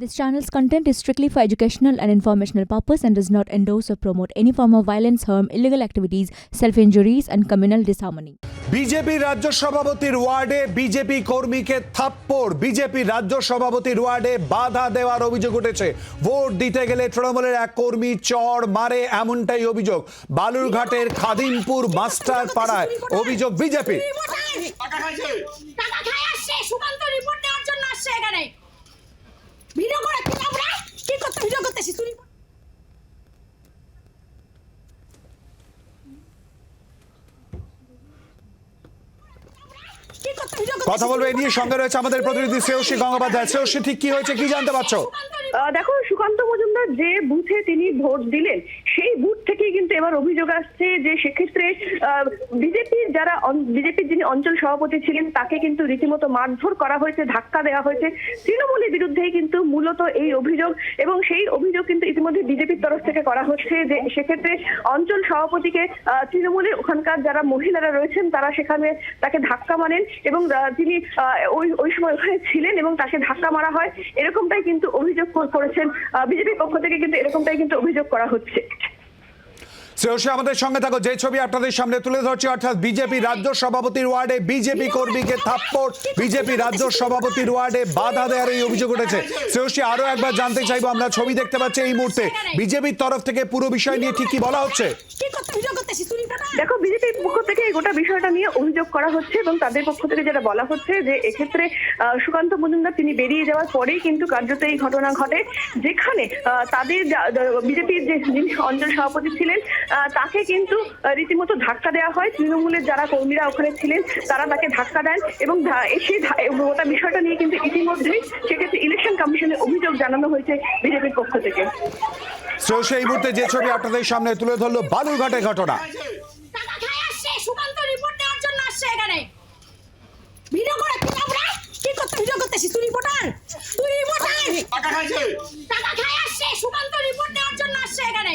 This channel's content is strictly for educational and informational purpose and does not endorse or promote any form of violence, harm, illegal activities, self-injuries and communal disharmony. BJP রাজ্য সভাপতির ওয়ার্ডে BJP কর্মীকে থাপ্পড় BJP রাজ্য সভাপতির ওয়ার্ডে বাধা দেওয়ার অভিযোগ উঠেছে ভোট দিতে গেলে তৃণমূলের এক কর্মী চড় মারে এমনটাই অভিযোগ বালুরঘাটের খাদিমপুর মাস্টার পাড়ায় অভিযোগ বিজেপি টাকা খাই আসছে সুকান্ত রিপোর্ট দেওয়ার জন্য আসছে এখানে ভিডিও করে কি আমরা কি করতে ভিডিও করতেছিস তুই কি করতে ভিডিও করতেছিস? কথা বলব নিয়ে সঙ্গে রয়েছে আমাদের প্রতিনিধি শ্রেয়সী গঙ্গোপাধ্যায়। শ্রেয়সী, ঠিক কি হয়েছে, কি জানতে পারছ? দেখো, সুকান্ত মজুমদার যে বুথে তিনি ভোট দিলেন, সেই বুথ থেকেই কিন্তু এবার অভিযোগ আসছে যে সেক্ষেত্রে বিজেপির যারা বিজেপির যিনি অঞ্চল সভাপতি ছিলেন, তাকে কিন্তু রীতিমতো মারধর করা হয়েছে, ধাক্কা দেওয়া হয়েছে। তৃণমূলের বিরুদ্ধেই কিন্তু মূলত এই অভিযোগ, এবং সেই অভিযোগ কিন্তু ইতিমধ্যে বিজেপির তরফ থেকে করা হচ্ছে যে সেক্ষেত্রে অঞ্চল সভাপতিকে তৃণমূলের ওখানকার যারা মহিলারা রয়েছেন, তারা সেখানে তাকে ধাক্কা মানেন এবং তিনি ওই ওই সময় ওখানে ছিলেন এবং তাকে ধাক্কা মারা হয়। এরকমটাই কিন্তু অভিযোগ কর- করেছেন বিজেপির পক্ষ থেকে কিন্তু এরকমটাই কিন্তু অভিযোগ করা হচ্ছে। শ্রেয়সী আমাদের সঙ্গে থাকো। যে ছবি আপনাদের সামনে তুলে ধরছি অর্থাৎ বিজেপি রাজ্য সভাপতির ওয়ার্ডে বিজেপি কর্মীকে থাপ্পড়। বিজেপি রাজ্য সভাপতির ওয়ার্ডে বাধা দেওয়ার এই অভিযোগ উঠেছে। শ্রেয়সী আরও একবার জানতে চাইব আমরা ছবি দেখতে পাচ্ছি এই মুহূর্তে। বিজেপির তরফ থেকে পুরো বিষয় নিয়ে ঠিক কি বলা হচ্ছে? দেখো বিজেপির পক্ষ থেকে এই গোটা বিষয়টা নিয়ে অভিযোগ করা হচ্ছে এবং তাদের পক্ষ থেকে যেটা বলা হচ্ছে যে এক্ষেত্রে আহ, সুকান্ত মজুমদার তিনি বেরিয়ে যাওয়ার পরেই কিন্তু কার্যত এই ঘটনা ঘটে যেখানে আহ, তাদের বিজেপির যে যিনি অঞ্চল সভাপতি ছিলেন তাকে কিন্তু রীতিমতো ধাক্কা দেওয়া হয়। তৃণমূলের যারা কর্মীরা ওখানে ছিলেন, তারা তাকে ধাক্কা দেন এবং সেই গোটা বিষয়টা নিয়ে কিন্তু ইতিমধ্যেই সেক্ষেত্রে ইলেকশন কমিশনের অভিযোগ জানানো হয়েছে বিজেপির পক্ষ থেকে। এই মুহূর্তে যে ছবি আপনাদের সামনে তুলে ধরলো বালুরঘাটের ঘটনা টাকা খাই আসছে সুকান্ত রিপোর্ট দেওয়ার জন্য আসছে এখানে ভিডিও করে কি আমরা কি করতে ভিডিও করতেছিস তুই রিপোর্টার তুই রিপোর্টার টাকা খাইছে টাকা খাই আসছে সুকান্ত রিপোর্ট দেওয়ার জন্য আসছে এখানে